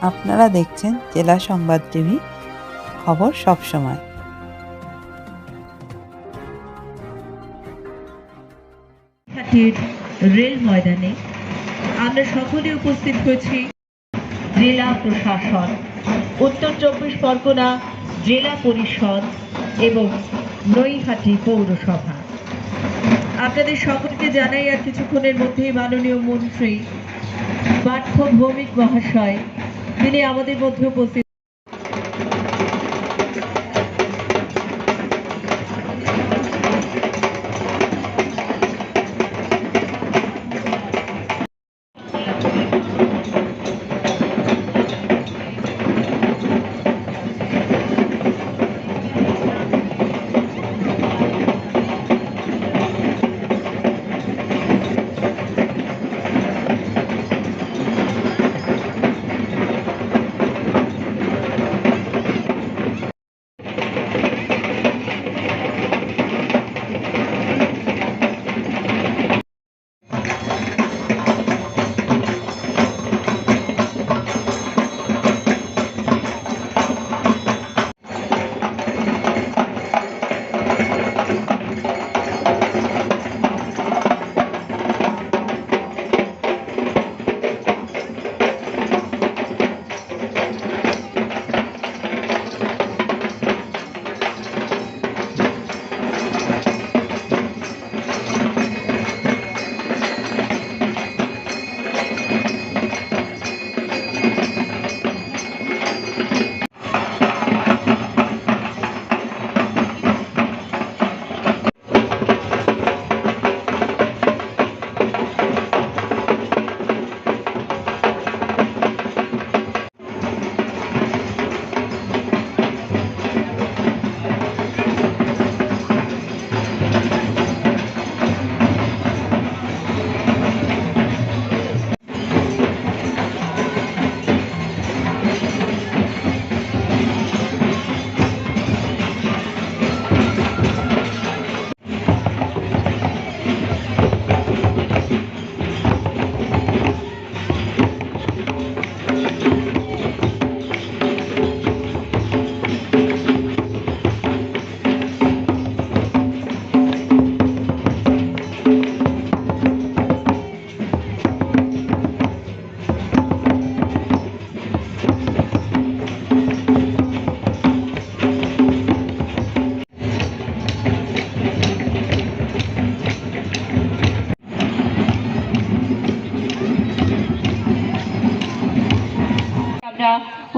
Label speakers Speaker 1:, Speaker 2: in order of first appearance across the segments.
Speaker 1: আপনারা দেখছেন জেলা সংবাদ টিভি, খবর সব সময়।
Speaker 2: রেল ময়দানে আমরা সকলে উপস্থিত হয়েছি জেলা প্রশাসন, উত্তর চব্বিশ পরগনা জেলা পরিষদ এবং নৈহাটি পৌরসভা। আপনাদের সকলকে জানাই আর কিছুক্ষণের মধ্যেই মাননীয় মন্ত্রী পার্থ ভৌমিক মহাশয় তিনি আমাদের মধ্যে উপস্থিত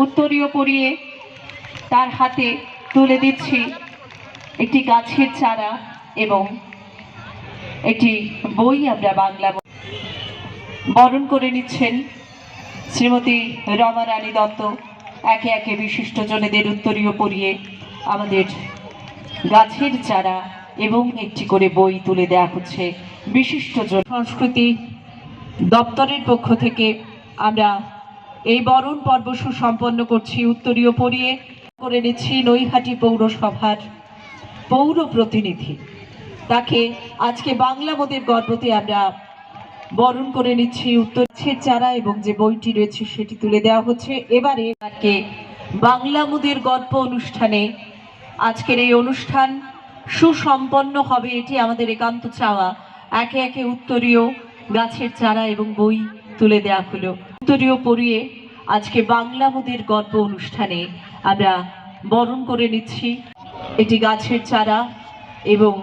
Speaker 2: উত্তরীয় পরিয়ে তার হাতে তুলে দিচ্ছি একটি গাছের চারা এবং একটি বই আমরা বাংলা বরণ করে নিচ্ছেন শ্রীমতী রমা রানী দত্ত। একে একে বিশিষ্ট জনেদের উত্তরীয় পরিয়ে আমাদের গাছের চারা এবং একটি করে বই তুলে দেওয়া হচ্ছে। বিশিষ্ট জন সংস্কৃতি দপ্তরের পক্ষ থেকে আমরা এই বরণ পর্ব সুসম্পন্ন করছি, উত্তরীয় পরিয়ে করে নিচ্ছি নৈহাটি পৌরসভার পৌর প্রতিনিধি। তাকে আজকে বাংলা মোদের গর্বতে আমরা বরণ করে নিচ্ছি উত্তরের চারা এবং যে বইটি রয়েছে সেটি তুলে দেওয়া হচ্ছে। এবারে তাকে বাংলা মোদের গল্প অনুষ্ঠানে আজকের এই অনুষ্ঠান সুসম্পন্ন হবে, এটি আমাদের একান্ত চাওয়া। একে একে উত্তরীয় গাছের চারা এবং বই তুলে দেওয়া হলো। উত্তরীয় পড়িয়ে আজকে বাংলা মোদের গল্প অনুষ্ঠানে আমরা বরণ করে নিচ্ছি। একটি গাছের চারা এবং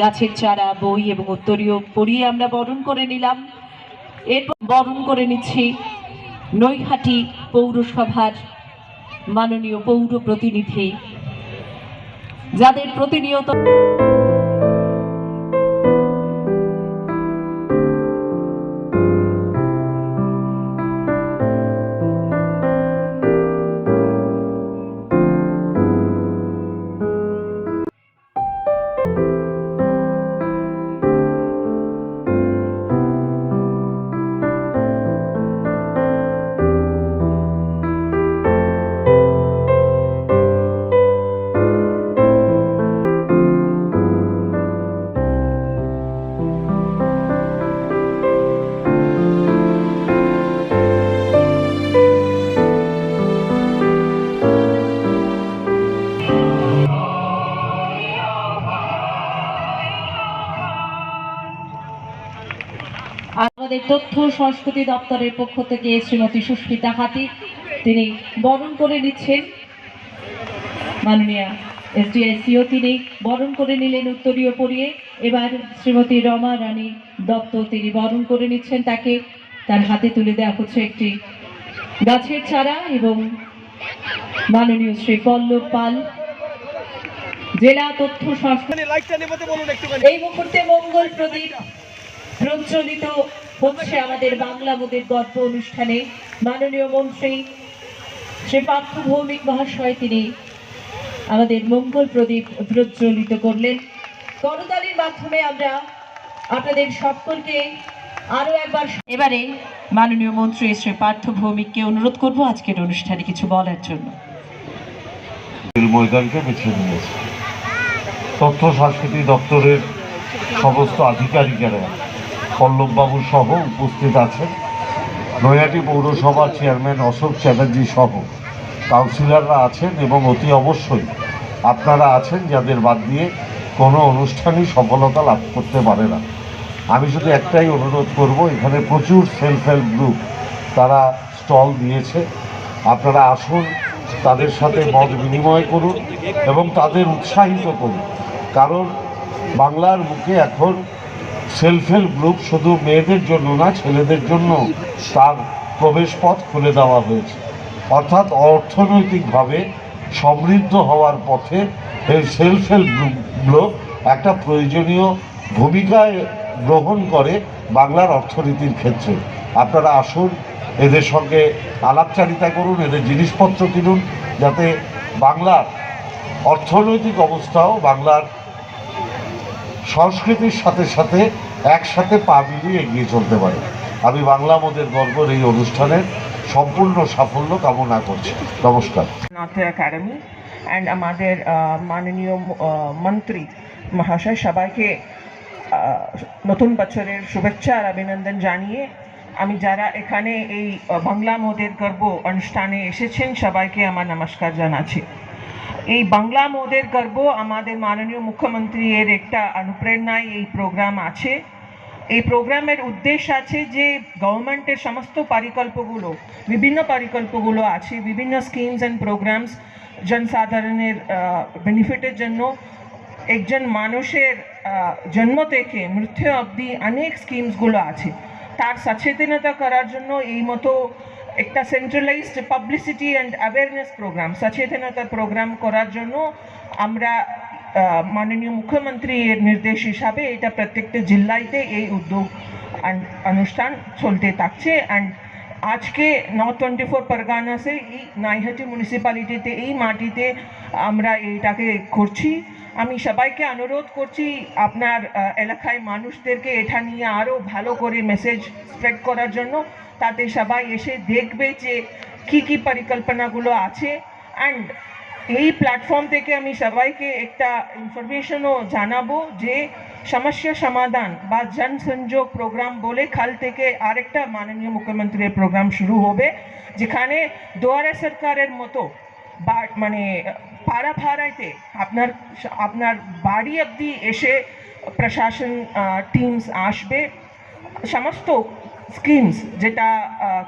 Speaker 2: গাছের চারা, বই এবং উত্তরীয় পড়িয়ে আমরা বরণ করে নিলাম। এরপর বরণ করে নিচ্ছি নৈহাটি পৌরসভার মাননীয় পৌর প্রতিনিধি, যাদের প্রতিনিয়ত আমাদের তথ্য সংস্কৃতি দপ্তরের পক্ষ থেকে শ্রীমতী সুস্মিতা হাতি তিনি বরণ করে নিচ্ছেন। মাননীয়া এসডিআইসিও তিনি বরণ করে নিলেন উত্তরীয় পরিয়ে। এবার শ্রীমতী রমা রানী দত্ত তিনি বরণ করে নিচ্ছেন তাকে। তার হাতে তুলে দেওয়া হচ্ছে একটি গাছের চারা এবং মাননীয় শ্রী পল্লব পাল। জেলা তথ্য সংস্কৃতি
Speaker 3: একটুখানি।
Speaker 2: এই মুহূর্তে মঙ্গল প্রদীপ প্রজ্বলিত হচ্ছে আমাদের বাংলা মোদের গল্প অনুষ্ঠানে। মাননীয় মন্ত্রী শ্রী পার্থ ভৌমিক মহাশয় তিনি আমাদের মঙ্গল প্রদীপ প্রজ্বলিত করলেন। করতালির মাধ্যমে আমরা আপনাদের সকলকে আরও একবার এবারে মাননীয় মন্ত্রী শ্রী পার্থ ভৌমিককে অনুরোধ করব আজকের অনুষ্ঠানে কিছু বলার জন্য।
Speaker 4: তথ্য সংস্কৃতি দপ্তরের সমস্ত আধিকারিকেরা পল্লববাবু সহ উপস্থিত আছেন। নৈহাটি পৌরসভার চেয়ারম্যান অশোক চ্যাটার্জি সহ কাউন্সিলররা আছেন এবং অতি অবশ্যই আপনারা আছেন যাদের বাদ দিয়ে কোনো অনুষ্ঠানই সফলতা লাভ করতে পারে না। আমি শুধু একটাই অনুরোধ করব, এখানে প্রচুর সেলফ হেল্প গ্রুপ তারা স্টল দিয়েছে। আপনারা আসুন, তাদের সাথে মত বিনিময় করুন এবং তাদের উৎসাহিত করুন। কারণ বাংলার বুকে এখন সেলফ হেল্প গ্রুপ শুধু মেয়েদের জন্য না, ছেলেদের জন্য তার প্রবেশ পথ খুলে দেওয়া হয়েছে। অর্থাৎ অর্থনৈতিকভাবে সমৃদ্ধ হওয়ার পথে এই সেলফ হেল্প গ্রুপগুলো একটা প্রয়োজনীয় ভূমিকায় গ্রহণ করে বাংলার অর্থনীতির ক্ষেত্রে। আপনারা আসুন, এদের সঙ্গে আলাপচারিতা করুন, এদের জিনিসপত্র কিনুন, যাতে বাংলার অর্থনৈতিক অবস্থাও বাংলার সংস্কৃতির সাথে সাথে একসাথে পা মিলিয়ে এগিয়ে চলতে পারে। আমি বাংলা মোদের গর্বর এই অনুষ্ঠানের সম্পূর্ণ সাফল্য কামনা করছি। নমস্কার।
Speaker 5: অ্যান্ড আমাদের মাননীয় মন্ত্রী মহাশয় সবাইকে নতুন বছরের শুভেচ্ছা আর অভিনন্দন জানিয়ে আমি যারা এখানে এই বাংলা মোদের গর্ব অনুষ্ঠানে এসেছেন সবাইকে আমার নমস্কার জানাচ্ছি। এই বাংলা মোদের গর্ব, আমাদের মাননীয় মুখ্যমন্ত্রী এর একটা অনুপ্রেরণায় এই প্রোগ্রাম আছে। এই প্রোগ্রামের উদ্দেশ্য আছে যে গভর্নমেন্টের সমস্ত পরিকল্পগুলো, বিভিন্ন পরিকল্পগুলো আছে, বিভিন্ন স্কিমস অ্যান্ড প্রোগ্রামস জনসাধারণের বেনিফিটের জন্য। একজন মানুষের জন্ম থেকে মৃত্যু অবধি অনেক স্কিমসগুলো আছে। তার সচেতনতা করার জন্য এই মতো একটা centralised publicity and awareness programme সচেতনতা প্রোগ্রাম করার জন্য আমরা মাননীয় মুখ্যমন্ত্রী এর নির্দেশ হিসাবে এটা প্রত্যেকটা জেলাইতে এই উদ্যোগ অনুষ্ঠান চলতে থাকছে। অ্যান্ড আজকে নর্থ টোয়েন্টি ফোর পরগানাসে এই নাইহাটি মিউনিসিপ্যালিটিতে এই মাটিতে আমরা এইটাকে করছি। আমি সবাইকে অনুরোধ করছি আপনার এলাকায় মানুষদেরকে এটা নিয়ে আরও ভালো করে মেসেজ স্প্রেড করার জন্য। তাতে সবাই এসে দেখবে যে কী কী পরিকল্পনাগুলো আছে। অ্যান্ড এই প্ল্যাটফর্ম থেকে আমি সবাইকে একটা ইনফরমেশনও জানাব যে সমস্যা সমাধান বা জনসংযোগ প্রোগ্রাম বলে কাল থেকে আরেকটা মাননীয় মুখ্যমন্ত্রীর প্রোগ্রাম শুরু হবে, যেখানে দুয়ারে সরকারের মতো বা মানে পাড়া ফাড়াইতে আপনার আপনার বাড়ি অবধি এসে প্রশাসন টিমস আসবে। সমস্ত স্কিমস যেটা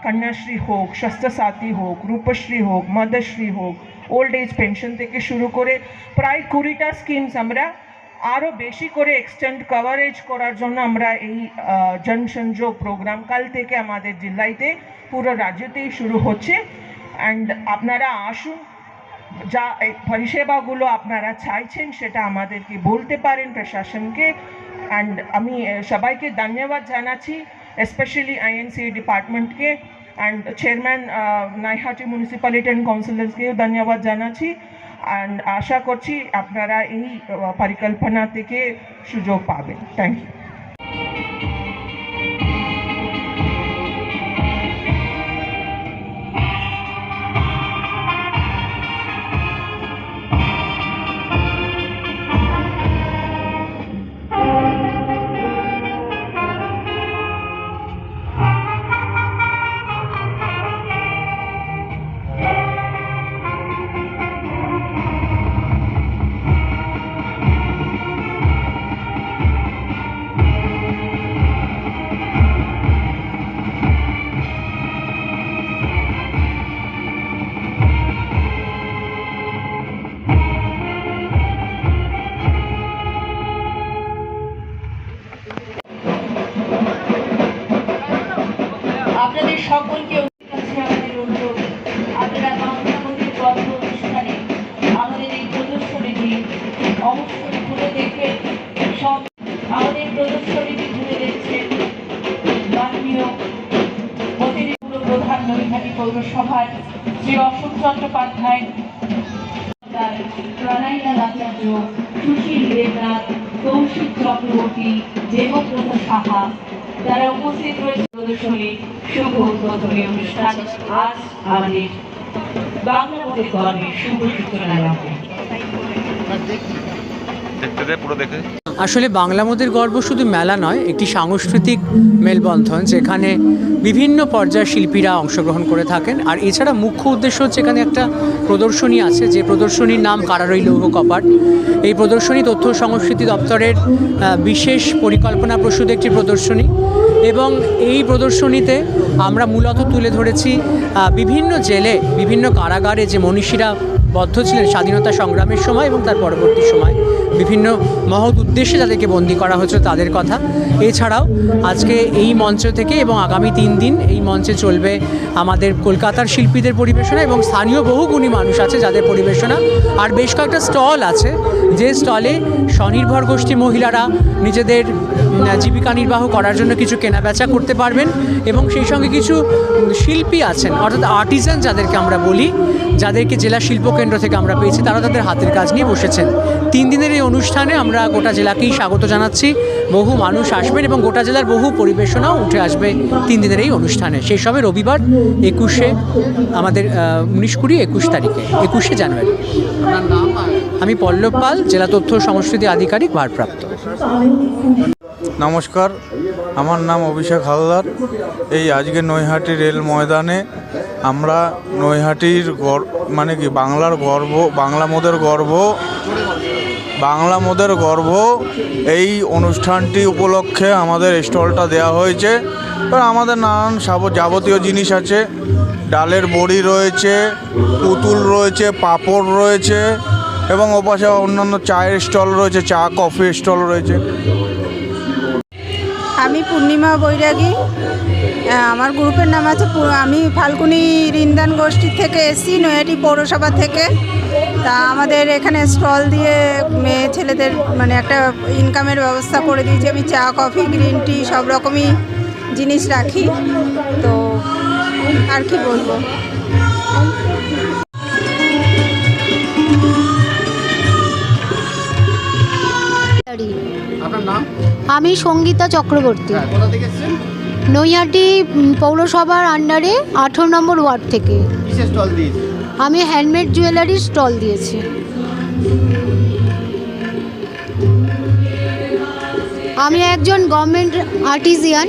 Speaker 5: কন্যাশ্রী হোক, স্বাস্থ্যসাথী হোক, রূপশ্রী হোক, মদশ্রী হোক ওল্ড এজ পেনশন থেকে শুরু করে প্রায় কুড়িটা স্কিমস আমরা আরও বেশি করে এক্সটেন্ড কভারেজ করার জন্য আমরা এই জনসংযোগ প্রোগ্রাম কাল থেকে আমাদের জেলাইতে পুরো রাজ্যতেই শুরু হচ্ছে। অ্যান্ড আপনারা আসুন, যা পরিষেবাগুলো আপনারা চাইছেন সেটা আমাদেরকে বলতে পারেন প্রশাসনকে। অ্যান্ড আমি সবাইকে ধন্যবাদ জানাচ্ছি। স্পেশালি আইএনসি ডিপার্টমেন্টকে and chairman Naihati and and ke ধন্যবাদ জানাচ্ছি অ্যান্ড আশা করছি আপনারা এই আহ, পরিকল্পনা থেকে সুযোগ পাবেন। থ্যাংক ইউ
Speaker 2: আপনাদের সকলকে কাছে আমাদের এই প্রদর্শনীটি প্রদর্শনীটি দেখছেন অতিরিক্ত প্রধান শ্রী অশোক চট্টোপাধ্যায় তার আচার্য সুশীল দেবনাথ, কৌশিক চক্রবর্তী, দেবব্রত সাহা, তারা উপস্থিত রয়েছে প্রদর্শনী শুভ উদ্বোধনী অনুষ্ঠান আজ আমাদের বাংলা মধ্যে গর্বের শুভ সূচনা লগ্নে
Speaker 3: দেখতে দে পুরো দেখে।
Speaker 6: আসলে বাংলা মোদের গর্ব শুধু মেলা নয় একটি সাংস্কৃতিক মেলবন্ধন যেখানে বিভিন্ন পর্যায়ের শিল্পীরা অংশগ্রহণ করে থাকেন। আর এছাড়া মুখ্য উদ্দেশ্য হচ্ছে এখানে একটা প্রদর্শনী আছে যে প্রদর্শনীর নাম কারারই লৌহ কপাট। এই প্রদর্শনী তথ্য সংস্কৃতি দপ্তরের বিশেষ পরিকল্পনা প্রসূত একটি প্রদর্শনী। এবং এই প্রদর্শনীতে আমরা মূলত তুলে ধরেছি বিভিন্ন জেলে, বিভিন্ন কারাগারে যে মনীষীরা বদ্ধ ছিলেন স্বাধীনতা সংগ্রামের সময় এবং তার পরবর্তী সময়। বিভিন্ন মহৎ উদ্দেশ্যে যাদেরকে বন্দি করা হয়েছিল তাদের কথা। এছাড়াও আজকে এই মঞ্চ থেকে এবং আগামী তিন দিন এই মঞ্চে চলবে আমাদের কলকাতার শিল্পীদের পরিবেশনা এবং স্থানীয় বহু গুণী মানুষ আছে যাদের পরিবেশনা। আর বেশ কয়েকটা স্টল আছে, যে স্টলে স্বনির্ভর গোষ্ঠী মহিলারা নিজেদের জীবিকা নির্বাহ করার জন্য কিছু কেনাবেচা করতে পারবেন এবং সেই সঙ্গে কিছু শিল্পী আছেন, অর্থাৎ আর্টিজান যাদেরকে আমরা বলি, যাদেরকে জেলা শিল্পকেন্দ্র থেকে আমরা পেয়েছি, তারা তাদের হাতের কাজ নিয়ে বসেছেন। তিন দিনের এই অনুষ্ঠানে আমরা গোটা জেলাকেই স্বাগত জানাচ্ছি। বহু মানুষ আসবেন এবং গোটা জেলার বহু পরিবেশনাও উঠে আসবে তিন দিনের এই অনুষ্ঠানে। সেই সবে রবিবার, একুশে, আমাদের উনিশ কুড়ি, একুশ তারিখে, একুশে জানুয়ারি। আমি পল্লব পাল, জেলা তথ্য সংস্কৃতি আধিকারিক, ভারপ্রাপ্ত।
Speaker 7: নমস্কার, আমার নাম অভিষেক হালদার। এই আজকে নৈহাটি রেল ময়দানে আমরা নৈহাটির মানে কি, বাংলার গর্ব, বাংলা মোদের গর্ব বাংলা মোদের গর্ব। এই অনুষ্ঠানটি উপলক্ষে আমাদের স্টলটা দেওয়া হয়েছে। এবার আমাদের নানান যাবতীয় জিনিস আছে। ডালের বড়ি রয়েছে, পুতুল রয়েছে, পাঁপড় রয়েছে, এবং ওপাশে অন্যান্য চায়ের স্টল রয়েছে, চা, কফি স্টল রয়েছে।
Speaker 8: আমি পূর্ণিমা বৈরাগী। আমার গ্রুপের নাম আছে আমি ফাল্গুনি রিন্দান গোষ্ঠী থেকে এসছি, নৈহাটি পৌরসভা থেকে। তা আমাদের এখানে স্টল দিয়ে মেয়ে ছেলেদের মানে একটা ইনকামের ব্যবস্থা করে দিয়েছি। আমি চা কফি গ্রিন টি সব রকমই জিনিস রাখি। তো আর কি বলব?
Speaker 9: আমি সঙ্গীতা চক্রবর্তী। নৈহাটি উম, পৌরসভার আন্ডারে আঠেরো নম্বর ওয়ার্ড থেকে। আমি হ্যান্ডমেড জুয়েলারির স্টল দিয়েছি। আমি একজন গভর্নমেন্ট আর্টিজিয়ান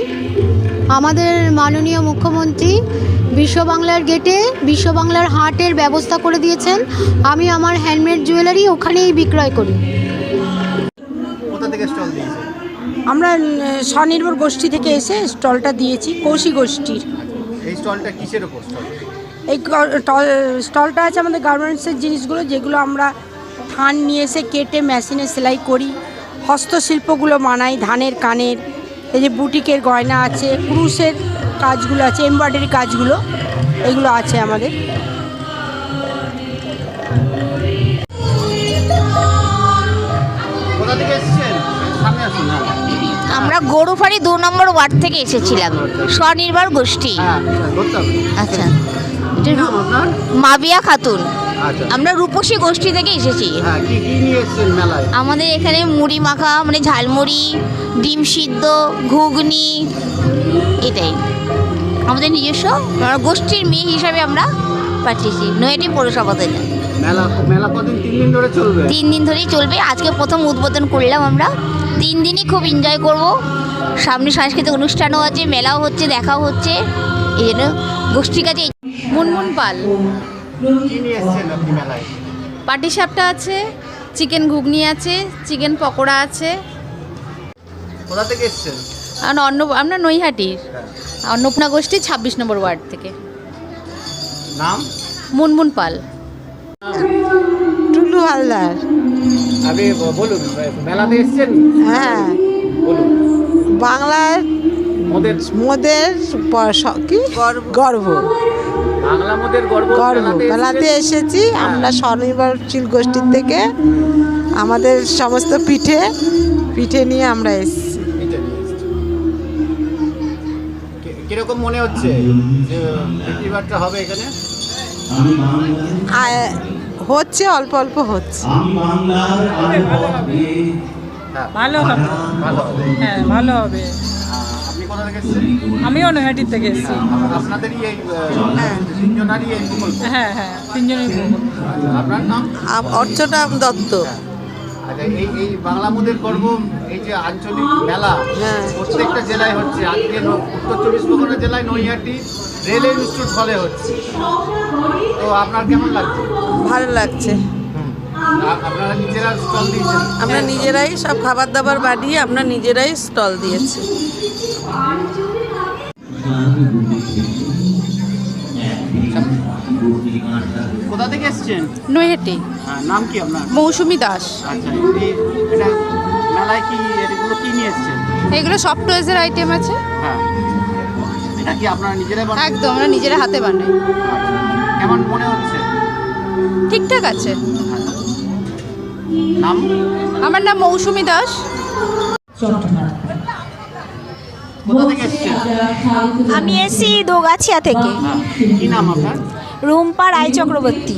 Speaker 9: আমাদের মাননীয় মুখ্যমন্ত্রী বিশ্ব বাংলার গেটে বিশ্ব বাংলার হাটের ব্যবস্থা করে দিয়েছেন। আমি আমার হ্যান্ডমেড জুয়েলারি ওখানেই বিক্রয় করি।
Speaker 8: আমরা স্বনির্ভর গোষ্ঠী থেকে এসে স্টলটা দিয়েছি কৌশি গোষ্ঠীর।
Speaker 10: এই স্টলটা কিসের ওপর স্টল
Speaker 8: এই স্টলটা আছে আমাদের গার্মেন্টসের জিনিসগুলো যেগুলো আমরা থান নিয়ে এসে কেটে মেশিনে সেলাই করি। হস্তশিল্পগুলো বানাই ধানের কানের এই যে বুটিকের গয়না আছে ক্রুশের কাজগুলো আছে এমব্রয়ডারি কাজগুলো এগুলো আছে আমাদের।
Speaker 10: কোথা থেকে এসেছেন? সামনে আসুন হ্যাঁ।
Speaker 11: আমরা গরুফাড়ি দু নম্বর ওয়ার্ড থেকে এসেছিলাম। স্বনির্ভর গোষ্ঠী।
Speaker 10: হ্যাঁ হবে
Speaker 11: আচ্ছা।
Speaker 10: কি নাম আপনার
Speaker 11: মাবিয়া খাতুন।
Speaker 10: আচ্ছা।
Speaker 11: আমরা রূপসী গোষ্ঠী থেকে এসেছি।
Speaker 10: হ্যাঁ কি কি নিয়ে এসেছেন মেলায়?
Speaker 11: আমাদের এখানে মুড়ি মাখা মানে ঝালমুড়ি ডিম সিদ্ধ ঘুগনি এটাই। আমাদের নিজস্ব গোষ্ঠীর মেয়ে হিসাবে আমরা পাঠিয়েছি নয়টি পৌরসভা থেকে।
Speaker 10: মেলা মেলা কদিন তিন দিন ধরে চলবে?
Speaker 11: তিন দিন ধরেই চলবে। আজকে প্রথম উদ্বোধন করলাম আমরা। তিন দিনই খুব এনজয় করব। সামনে সাংস্কৃতিক অনুষ্ঠানও আছে মেলাও হচ্ছে দেখাও হচ্ছে। এই জন্য গোষ্ঠীর কাছে
Speaker 12: মুনমুন পাল।
Speaker 10: পাটি
Speaker 12: পাটিসাপটা আছে চিকেন ঘুগনি আছে চিকেন পকোড়া আছে।
Speaker 10: কোথা থেকে এসেছেন?
Speaker 12: অন্ন আমরা নৈহাটির। অন্নপূর্ণা গোষ্ঠী ছাব্বিশ নম্বর ওয়ার্ড থেকে।
Speaker 10: নাম?
Speaker 12: মুনমুন পাল।
Speaker 8: টুলু হালদার।
Speaker 10: বলুন মেলাতে এসেছেন?
Speaker 8: হ্যাঁ।
Speaker 10: বলুন।
Speaker 8: বাংলার
Speaker 10: মোদের
Speaker 8: মোদের কি? গর্ব।
Speaker 10: গর্ব মেলাতে
Speaker 8: এসেছি। আমরা স্বনির্ভরশীল গোষ্ঠীর থেকে আমাদের সমস্ত পিঠে পিঠে নিয়ে আমরা এসেছি।
Speaker 10: কীরকম মনে হচ্ছে যে হবে এখানে?
Speaker 8: হচ্ছে অল্প অল্প হচ্ছে।
Speaker 3: ভালো হবে।
Speaker 10: ভালো হবে।
Speaker 3: হ্যাঁ ভালো হবে।
Speaker 10: থেকে
Speaker 3: আমিও নৈহাটির থেকে এসেছি। হ্যাঁ হ্যাঁ তিনজনই
Speaker 10: আপনার নাম?
Speaker 8: অর্চনা দত্ত।
Speaker 10: আচ্ছা এই এই বাংলা মোদের গর্ব এই যে আঞ্চলিক মেলা
Speaker 8: হ্যাঁ।
Speaker 10: প্রত্যেকটা জেলায় হচ্ছে। আজকে উত্তর চব্বিশ পরগনা জেলায় নৈহাটি রেল ইনস্টিটিউট হলে হচ্ছে। তো আপনার কেমন লাগছে?
Speaker 8: ভালো লাগছে। আমরা নিজেরাই সব খাবার দাবার বানিয়ে আমরা নিজেরাই স্টল দিয়েছি।
Speaker 10: কোথা থেকে এসেছেন?
Speaker 12: নৈহাটি।
Speaker 10: হ্যাঁ, নাম কি আপনার?
Speaker 12: মৌসুমি দাস।
Speaker 10: আচ্ছা এটা মেলায় কি এগুলো কি নিয়ে এসেছেন?
Speaker 12: এগুলো সফট টয়েসের আইটেম আছে।
Speaker 10: হ্যাঁ এটা কি আপনারা নিজেরাই বানান?
Speaker 12: একদম আমরা নিজেরা হাতে বানাই।
Speaker 10: কেমন মনে হচ্ছে?
Speaker 12: ঠিকঠাক আছে।
Speaker 10: নাম?
Speaker 12: আমার নাম মৌসুমি দাস।
Speaker 11: আমি এসি দোগাছিয়া থেকে।
Speaker 10: হ্যাঁ কি নাম আপনার?
Speaker 11: রুম্পা রায় চক্রবর্তী।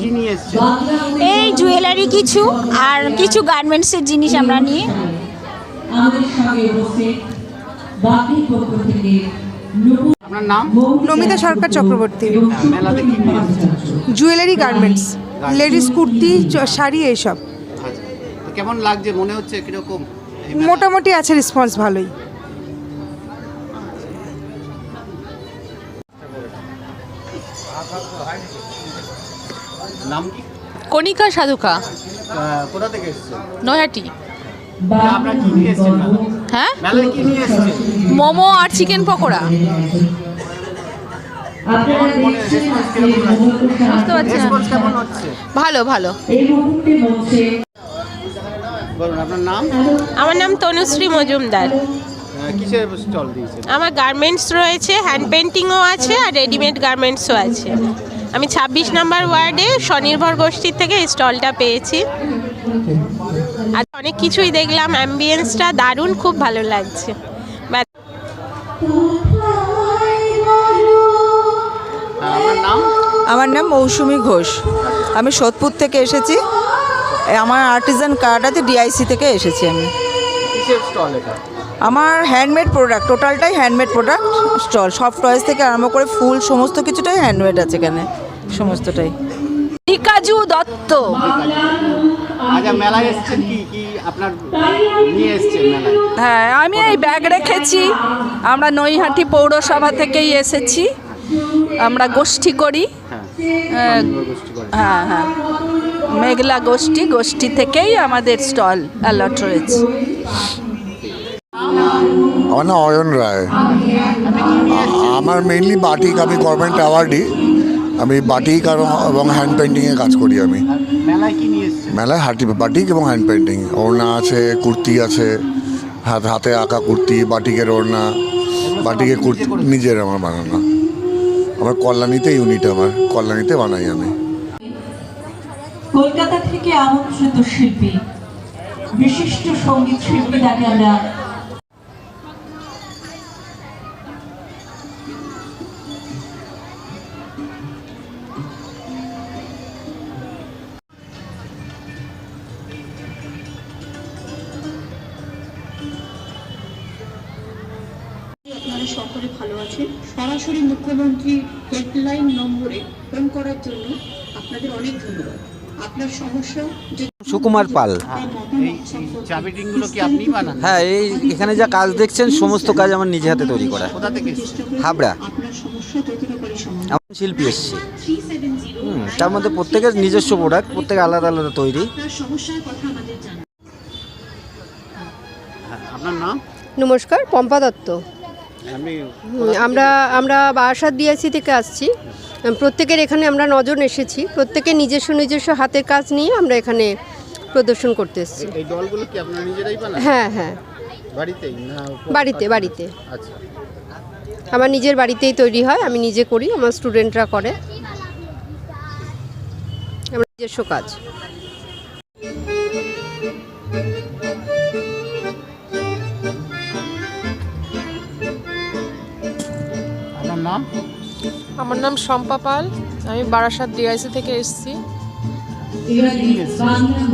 Speaker 11: এই জুয়েলারি কিছু আর কিছু গার্মেন্টসের জিনিস আমরা নিয়ে।
Speaker 10: আপনার নাম?
Speaker 8: নমিতা সরকার চক্রবর্তী।
Speaker 10: হ্যাঁ,
Speaker 8: জুয়েলারি গার্মেন্টস লেডিস কুর্তি চ- শাড়ি এইসব
Speaker 10: আচ্ছা কেমন লাগছে? মনে হচ্ছে কীরকম?
Speaker 8: মোটামুটি আছে রেসপন্স ভালোই।
Speaker 10: নাম কি?
Speaker 12: কণিকা সাধুকা
Speaker 10: কোথা থেকে এসেছেন
Speaker 12: নৈহাটি।
Speaker 10: আপনারা কি নিয়ে এসেছেন
Speaker 12: হ্যাঁ?
Speaker 10: মেলায় কি নিয়ে এসেছেন?
Speaker 12: মোমো আর চিকেন পকোড়া। বুঝতে পারছি না।
Speaker 10: রেসপন্স কেমন হচ্ছে?
Speaker 12: ভালো ভালো।
Speaker 10: বলুন আপনার নাম?
Speaker 13: আমার নাম তনুশ্রী মজুমদার।
Speaker 10: কিসের স্টল দিয়েছেন?
Speaker 13: আমার গার্মেন্টস রয়েছে হ্যান্ড পেন্টিংও আছে আর রেডিমেড গার্মেন্টসও আছে। আমি ছাব্বিশ নম্বর ওয়ার্ডে স্বনির্ভর গোষ্ঠীর থেকে স্টলটা পেয়েছি। আর অনেক কিছুই দেখলাম অ্যাম্বিয়েন্সটা দারুণ খুব ভালো লাগছে।
Speaker 8: আমার নাম মৌসুমি ঘোষ। আমি সোদপুর থেকে এসেছি। আমার আর্টিজান কার্ড আছে ডিআইসি থেকে এসেছি আমি।
Speaker 10: কিসের স্টল এটা?
Speaker 8: আমার হ্যান্ডমেড প্রোডাক্ট টোটালটাই হ্যান্ডমেড প্রোডাক্ট স্টল সব টয়েস থেকে আরম্ভ করে ফুল সমস্ত কিছুটাই হ্যান্ডমেড আছে এখানে সমস্তটাই।
Speaker 12: টিকাজু দত্ত।
Speaker 10: আচ্ছা মেলায় এসেছেন কি? কি আপনার নিয়ে এসেছেন মেলায়?
Speaker 3: হ্যাঁ আমি এই ব্যাগ রেখেছি। আমরা নৈহাটি পৌরসভা থেকেই এসেছি। আমরা গোষ্ঠী করি।
Speaker 10: হ্যাঁ।
Speaker 3: আহ,
Speaker 10: গোষ্ঠী করে
Speaker 3: হ্যাঁ হ্যাঁ। মেঘলা গোষ্ঠী গোষ্ঠী থেকেই আমাদের স্টল অ্যালট রয়েছে।
Speaker 14: আমার নাম অয়ন রায়। আমার মেইনলি বাটিক আমি গভর্নমেন্ট অ্যাওয়ার্ডই আমি বাটিক আর এবং হ্যান্ড পেন্টিংয়ে কাজ করি আমি।
Speaker 10: মেলায়
Speaker 14: হাটি বাটিক এবং হ্যান্ড পেন্টিং ওড়না আছে কুর্তি আছে হাত হাতে আঁকা কুর্তি বাটিকের ওড়না। বাটিকের কুর্তি নিজের আমার বানানো। আমার কল্যাণীতে ইউনিট আমার কল্যাণীতে বানাই আমি।
Speaker 2: কলকাতা থেকে আমন্ত্রিত শিল্পী, বিশিষ্ট সংগীত শিল্পী যাকে আমরা
Speaker 9: সকলে ভালো আছেন। সরাসরি মুখ্যমন্ত্রী হেল্পলাইন নম্বরে ফোন করার জন্য আপনাদের অনেক ধন্যবাদ।
Speaker 10: সুকুমার পাল। বানান? হ্যাঁ এই এখানে যা কাজ দেখছেন সমস্ত কাজ আমার নিজে হাতে তৈরি করা। হাবড়া। এমন শিল্পী এসছে। তার মধ্যে প্রত্যেকের নিজস্ব প্রোডাক্ট প্রত্যেক আলাদা আলাদা তৈরি।
Speaker 9: আপনার সমস্যার কথা আমাদের জানান।
Speaker 10: হ্যাঁ আপনার নাম?
Speaker 13: নমস্কার পম্পা দত্ত। আমরা আমরা বারাসাত ডিআইসি থেকে আসছি। প্রত্যেকের এখানে আমরা নজর এসেছি। প্রত্যেকে নিজস্ব নিজস্ব হাতের কাজ নিয়ে আমরা এখানে প্রদর্শন করতে এসেছি।
Speaker 10: এই দলগুলো কি আপনারা নিজেরাই বানান?
Speaker 13: হ্যাঁ হ্যাঁ।
Speaker 10: বাড়িতেই না
Speaker 13: বাড়িতে বাড়িতে।
Speaker 10: আচ্ছা।
Speaker 15: আমার নিজের বাড়িতেই তৈরি হয় আমি নিজে করি আমার স্টুডেন্টরা করে। আমার নিজস্ব কাজ।
Speaker 10: আপনার নাম?
Speaker 16: আমার নাম শম্পা পাল। আমি বারাসাত ডিআইসি থেকে এসেছি।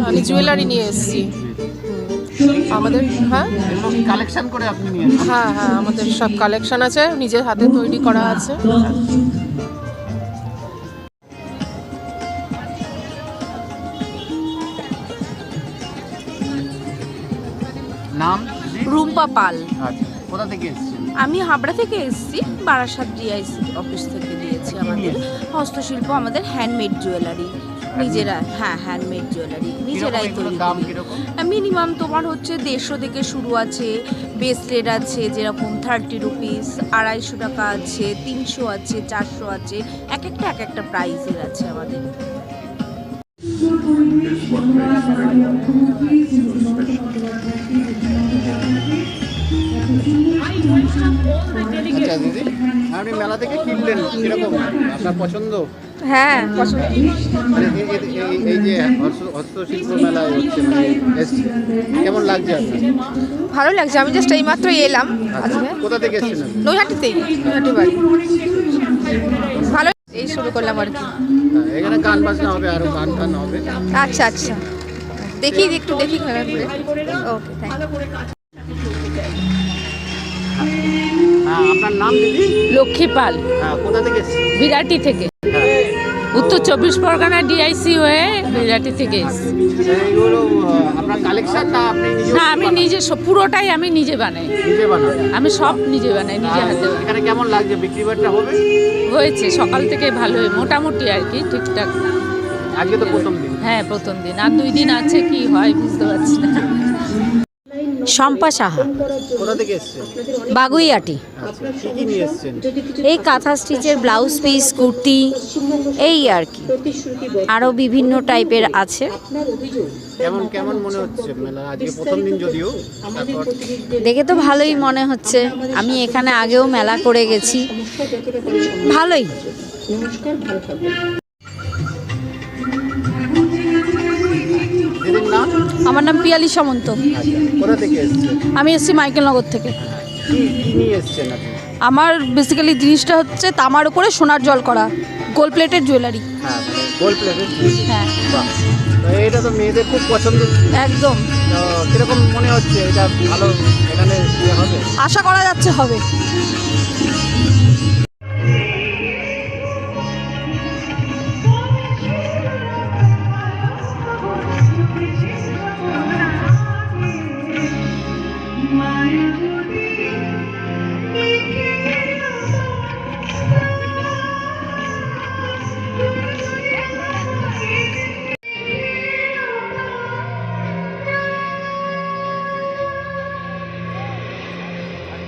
Speaker 16: আমি জুয়েলারি নিয়ে এসেছি। আমাদের হ্যাঁ?
Speaker 10: কালেকশন করে আপনি নিয়ে
Speaker 16: হ্যাঁ হ্যাঁ আমাদের সব কালেকশন আছে। নিজের হাতে তৈরি করা আছে।
Speaker 10: নাম?
Speaker 3: রুম্পা পাল।
Speaker 10: আচ্ছা কোথা থেকে এসেছেন?
Speaker 3: আমি হাবড়া থেকে এসেছি বারাসাত ডিআইসি অফিস থেকে দিয়েছি আমাদের হস্তশিল্প আমাদের হ্যান্ডমেড জুয়েলারি নিজেরা হ্যাঁ হ্যান্ডমেড জুয়েলারি নিজেরাই তৈরি
Speaker 10: দাম
Speaker 3: মিনিমাম তোমার হচ্ছে দেড়শো থেকে শুরু আছে বেসলেট আছে যেরকম থার্টি রুপিস আড়াইশো টাকা আছে তিনশো আছে চারশো আছে এক একটা এক একটা প্রাইসের আছে আমাদের।
Speaker 10: আচ্ছা দিদি আপনি মেলা থেকে কিনলেন কীরকম? আপনার পছন্দ?
Speaker 3: হ্যাঁ পছন্দ।
Speaker 10: মানে এই- যে হস্তশিল্প হচ্ছে মানে কেমন লাগছে
Speaker 15: ভালো লাগছে আমি জাস্ট এইমাত্র এলাম
Speaker 10: আচ্ছা কোথা থেকে এসছেন
Speaker 15: নৈহাটিতেই নৈহাটি বাড়ি। ভালো এই শুরু করলাম আর কি।
Speaker 10: হ্যাঁ, এখানে গান বাজনা হবে আরও গান টান হবে।
Speaker 15: আচ্ছা আচ্ছা। দেখি একটু দেখি ঘরে ঘুরে। ওকে থ্যাংক
Speaker 10: আপনার নাম দিদি?
Speaker 3: লক্ষ্মী পাল।
Speaker 10: হ্যাঁ কোথা থেকে
Speaker 3: বিরাটি থেকে। উত্তর চব্বিশ পরগনা ডিআইসি হয়ে বিরাটি থেকে
Speaker 10: কালেকশন না
Speaker 3: আমি নিজে সব- পুরোটাই আমি নিজে বানাই। আমি সব নিজে বানাই নিজে হাতে
Speaker 10: এখানে কেমন লাগছে? বিক্রি বাট্টা হবে?
Speaker 3: হয়েছে সকাল থেকে ভালোই মোটামুটি আর কি ঠিকঠাক।
Speaker 10: আজকে তো প্রথম দিন।
Speaker 3: হ্যাঁ প্রথম দিন। আর দুই দিন আছে কি হয় বুঝতে পারছি না।
Speaker 15: শম্পা সাহা।
Speaker 10: কোথা থেকে এসছেন?
Speaker 15: বাগুইয়াটি।
Speaker 10: আচ্ছা কি কি নিয়ে এসছেন?
Speaker 15: এই কাঁথা স্টিচের ব্লাউজ পিস কুর্তি এই আর কি। আরও বিভিন্ন টাইপের আছে।
Speaker 10: কেমন কেমন মনে হচ্ছে মেলা? আজকে প্রথম দিন যদিও
Speaker 15: দেখে তো ভালোই মনে হচ্ছে। আমি এখানে আগেও মেলা করে গেছি। ভালোই।
Speaker 3: আমার নাম পিয়ালি সামন্ত।
Speaker 10: আচ্ছা কোথা থেকে এসছেন?
Speaker 3: আমি এসেছি মাইকেলনগর থেকে।
Speaker 10: কি কি নিয়ে এসছেন আপনি?
Speaker 3: আমার বেসিক্যালি জিনিসটা হচ্ছে তামার উপরে সোনার জল করা গোল্ড প্লেটের জুয়েলারি
Speaker 10: হ্যাঁ গোল্ড
Speaker 3: হ্যাঁ।
Speaker 10: বাহ। তো এটা তো মেয়েদের খুব পছন্দ।
Speaker 3: একদম।
Speaker 10: তো কীরকম মনে হচ্ছে এটা ভালো এখানে ইয়ে হবে?
Speaker 3: আশা করা যাচ্ছে হবে।